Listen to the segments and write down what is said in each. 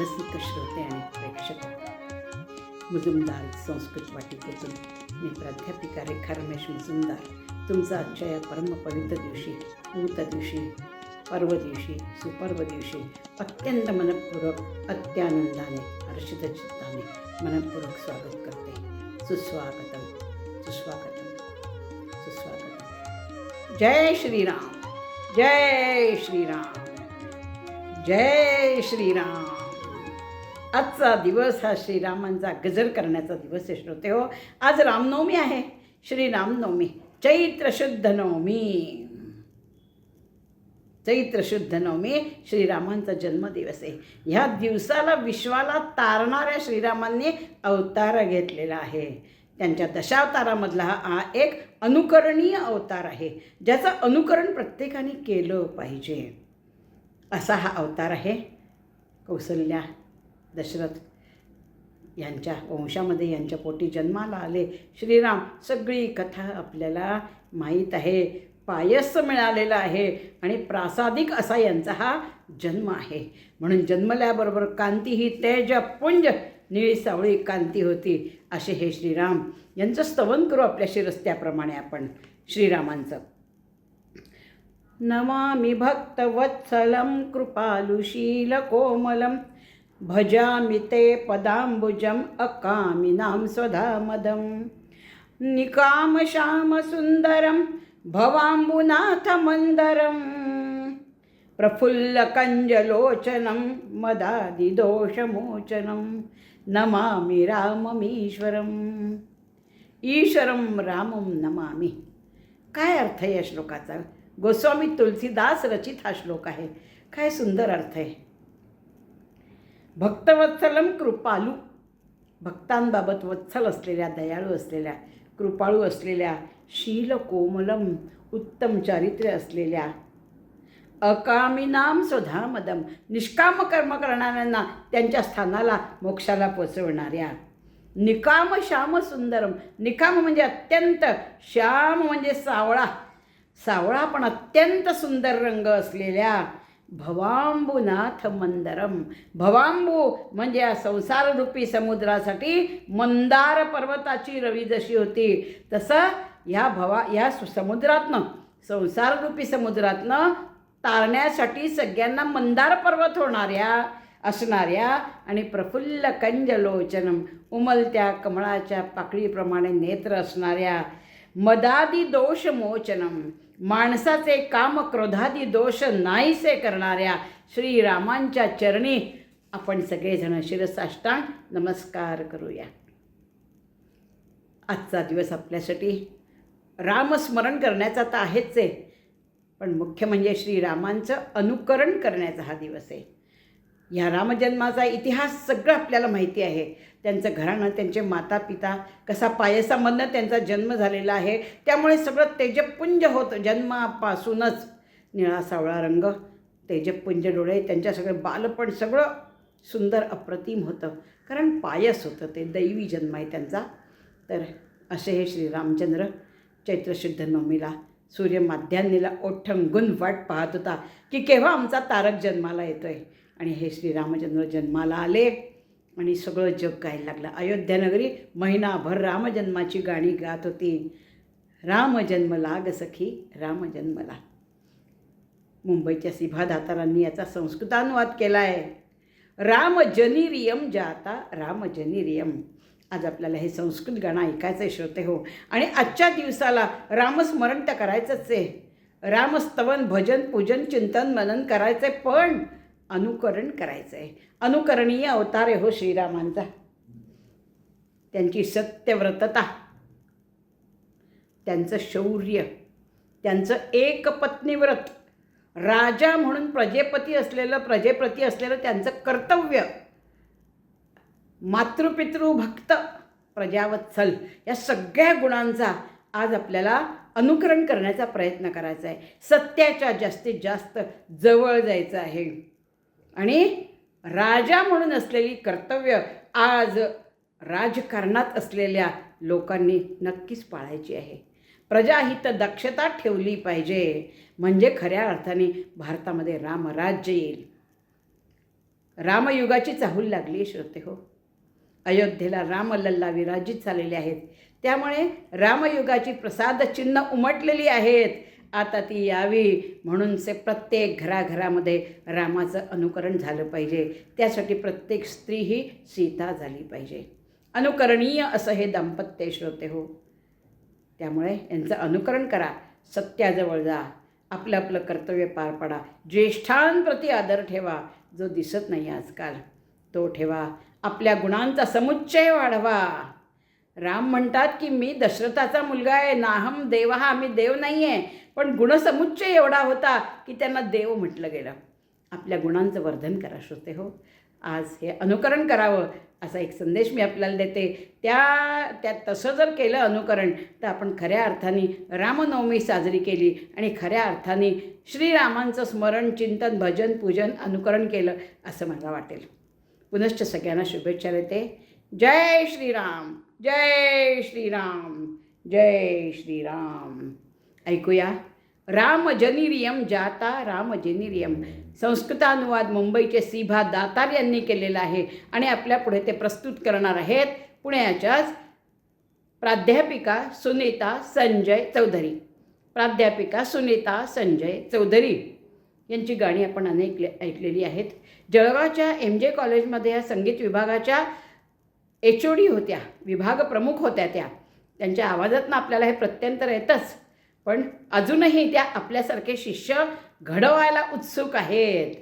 रसिक श्रोते आणि प्रेक्षक, मुजुमदार संस्कृत वाटिकेतून मी प्राध्यापिका रेखा रमेश मुजुमदार. तुमचा आजच्या या परमपवित्र दिवशी पूत दिवशी, पर्व दिवशी, सुपर्व दिवशी अत्यंत मनपूर्वक, अत्यानंदाने हर्षित चित्ताने मनपूर्वक स्वागत करते. सुस्वागतम सुस्वागतम सुस्वागतम. जय श्रीराम जय श्रीराम जय श्रीराम. आजचा दिवस हा श्रीरामांचा गजर करण्याचा दिवस आहे श्रोते हो. आज रामनवमी आहे. श्रीरामनवमी. चैत्र शुद्ध नवमी चैत्र शुद्ध नवमी श्रीरामांचा जन्मदिवस आहे. ह्या दिवसाला विश्वाला तारणाऱ्या श्रीरामांनी अवतार घेतलेला आहे. त्यांच्या दशावतारामधला हा हा एक अनुकरणीय अवतार आहे. ज्याचं अनुकरण प्रत्येकाने केलं पाहिजे. असा हा अवतार आहे. कौसल्या दशरथ यांच्या वंशामध्ये यांच्या पोटी जन्माला आले. श्रीराम सगळी कथा आपल्याला माहीत आहे. पायस मिळालेलं आहे आणि प्रासादिक असा यांचा हा जन्म आहे. म्हणून जन्मल्याबरोबर कांती ही तेज पुंज निळी सावळी कांती होती असे हे श्रीराम यांचं स्तवन करू आपल्या शिरस्त्याप्रमाणे आपण श्रीरामांचं. नमामि भक्तवत्सलं कृपालुशीलकोमलं भजामि ते पदाम्बुजम् अकामिनां स्वधामदं निकामश्यामसुन्दरं भवाम्बुनाथमन्दरं प्रफुल्लकञ्जलोचनं मदादिदोषमोचनं नमामि राममीश्वरम्। ईश्वरं रामं नमामि। काय अर्थ आहे या श्लोकाचा? गोस्वामी तुलसीदास रचित हा श्लोक आहे. काय सुंदर अर्थ आहे. भक्तवत्सलम कृपालू. भक्तांबाबत वत्सल असलेल्या दयाळू असलेल्या कृपाळू असलेल्या शील कोमलम उत्तम चारित्र्य असलेल्या अकामिनाम स्वधामदम निष्काम कर्म करणाऱ्यांना त्यांच्या स्थानाला मोक्षाला पोचवणाऱ्या निकाम श्याम सुंदरम निकाम म्हणजे अत्यंत श्याम म्हणजे सावळा सावळा पण अत्यंत सुंदर रंग असलेल्या भवांबुनाथ मंदरम भवांबू म्हणजे या संसाररूपी समुद्रासाठी मंदार पर्वताची रवी जशी होती तसं ह्या भवा ह्या समुद्रातनं संसाररूपी समुद्रातनं तारण्यासाठी सगळ्यांना मंदार पर्वत होणाऱ्या असणाऱ्या आणि प्रफुल्ल कंजलोचनम उमलत्या कमळाच्या पाकळीप्रमाणे नेत्र असणाऱ्या मदादी दोष मोचनम माणसाचे काम क्रोधादी दोष नाहीसे करणाऱ्या श्रीरामांच्या चरणी आपण सगळेजण शिरसाष्टांग नमस्कार करूया. आजचा दिवस आपल्यासाठी रामस्मरण करण्याचा तर आहेच आहे पण मुख्य म्हणजे श्रीरामांचं अनुकरण करण्याचा हा दिवस आहे. ह्या रामजन्माचा इतिहास सगळं आपल्याला माहिती आहे. त्यांचं घराणं त्यांचे माता पिता कसा पायसामधनं त्यांचा जन्म झालेला आहे त्यामुळे सगळं तेजपुंज होतं जन्मापासूनच. निळा सावळा रंग तेजपुंज डोळे त्यांच्या सगळं बालपण सगळं सुंदर अप्रतिम होतं. कारण पायस होतं ते दैवी जन्म आहे त्यांचा. तर असे हे श्रीरामचंद्र चैत्रशुद्ध नवमीला सूर्य माध्यान्नीला ओठंगून वाट पाहत होता की केव्हा आमचा तारक जन्माला येतो आहे आणि हे श्रीरामचंद्र जन्माला आले. आणि सगळं जग गायला लागलं. अयोध्यानगरी महिनाभर रामजन्माची गाणी गात होती. रामजन्म लाग सखी रामजन्मला मुंबईच्या सिभा दातारांनी याचा संस्कृतानुवाद केला आहे रामजनिरियम जाता रामजनिरियम. आज आपल्याला हे संस्कृत गाणं ऐकायचं आहे श्रोते हो. आणि आजच्या दिवसाला रामस्मरण तर करायचंच आहे. रामस्तवन भजन पूजन चिंतन मनन करायचं आहे पण अनुकरण करायचं आहे अनुकरणीय अवतार आहे हो श्रीरामांचा. त्यांची सत्यव्रतता. त्यांचं शौर्य. त्यांचं एकपत्नीव्रत राजा म्हणून प्रजेपती असलेलं प्रजेप्रती असलेलं त्यांचं कर्तव्य. मातृपितृ भक्त प्रजावत्सल या सगळ्या गुणांचा आज आपल्याला अनुकरण करण्याचा प्रयत्न करायचा आहे सत्याच्या जास्तीत जास्त जवळ जायचं आहे. आणि राजा म्हणून असलेली कर्तव्य आज राजकारणात असलेल्या लोकांनी नक्कीच पाळायची आहे. प्रजाहित दक्षता ठेवली पाहिजे. म्हणजे खऱ्या अर्थाने भारतामध्ये रामराज्य येईल. रामयुगाची चाहूल लागली श्रोते हो. अयोध्येला रामलल्ला विराजित झालेले आहेत. त्यामुळे रामयुगाची प्रसाद चिन्ह उमटलेली आहेत. आता ती यावी म्हणून से प्रत्येक घराघरामध्ये रामाचं अनुकरण झालं पाहिजे. त्यासाठी प्रत्येक स्त्री ही सीता झाली पाहिजे. अनुकरणीय असं हे दाम्पत्य श्रोते हो. त्यामुळे यांचं अनुकरण करा सत्याजवळ जा आपलं आपलं कर्तव्य पार पाडा ज्येष्ठांप्रती आदर ठेवा जो दिसत नाही आजकाल तो ठेवा. आपल्या गुणांचा समुच्चय वाढवा. राम म्हणतात की मी दशरथाचा मुलगा आहे नाहम देव हा मी देव नाही आहे पण गुणसमुच्चय एवढा होता की त्यांना देव म्हटलं गेलं. आपल्या गुणांचं वर्धन करा श्रोते हो. आज हे अनुकरण करावं असा एक संदेश मी आपल्याला देते. त्या त्या तसं जर केलं अनुकरण तर आपण खऱ्या अर्थाने रामनवमी साजरी केली आणि खऱ्या अर्थाने श्रीरामांचं स्मरण चिंतन भजन पूजन अनुकरण केलं असं मला वाटेल. पुनश्च सगळ्यांना शुभेच्छा देते. जय श्रीराम जय श्रीराम जय श्रीराम. ऐकूया. रामजनिरियम जाता रामजनिरियम. संस्कृतानुवाद मुंबईचे सीभा दातार यांनी केलेला आहे आणि आपल्या पुढे ते प्रस्तुत करणार आहेत पुण्याच्याच प्राध्यापिका सुनीता संजय चौधरी. प्राध्यापिका सुनीता संजय चौधरी. यांची गाणी आपण अनेक ऐकलेली आहेत. जळगावच्या एम. जे. कॉलेजमध्ये या संगीत विभागाच्या एच ओ डी होत्या विभाग प्रमुख होत्या त्या. त्यांच्या आवाजातनं आपल्याला हे प्रत्यंतर येतंच. पण अजूनही त्या आपल्यासारखे शिष्य घडवायला उत्सुक आहेत.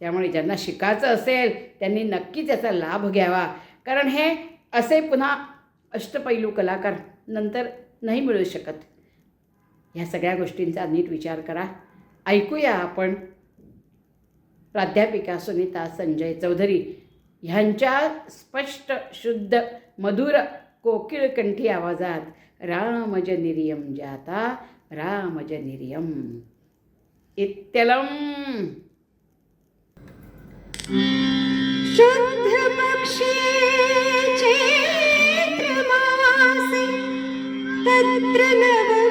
त्यामुळे ज्यांना शिकायचं असेल त्यांनी नक्कीच याचा लाभ घ्यावा. कारण हे असे पुन्हा अष्टपैलू कलाकार नंतर नाही मिळू शकत. ह्या सगळ्या गोष्टींचा नीट विचार करा. ऐकूया आपण प्राध्यापिका सुनीता संजय चौधरी ह्यांच्या स्पष्ट शुद्ध मधुर कोकिळकंठी आवाजात रामजनिर्यम जाता रामज निर्यम इत्यलम. शुद्ध पक्षी तत्र नवं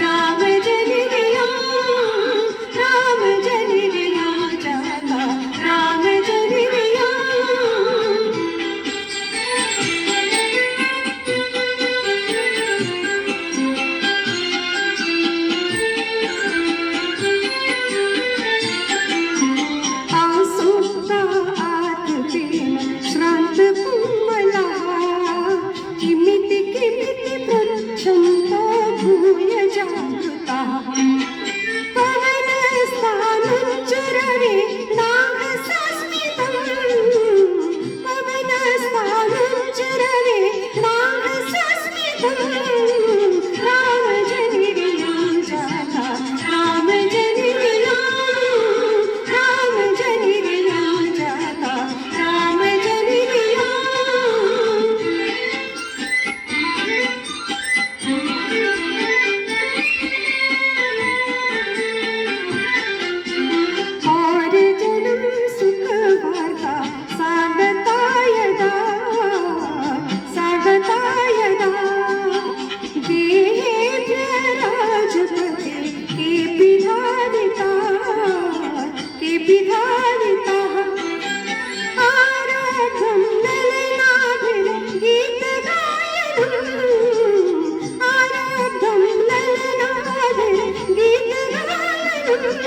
राम जनियं राम जन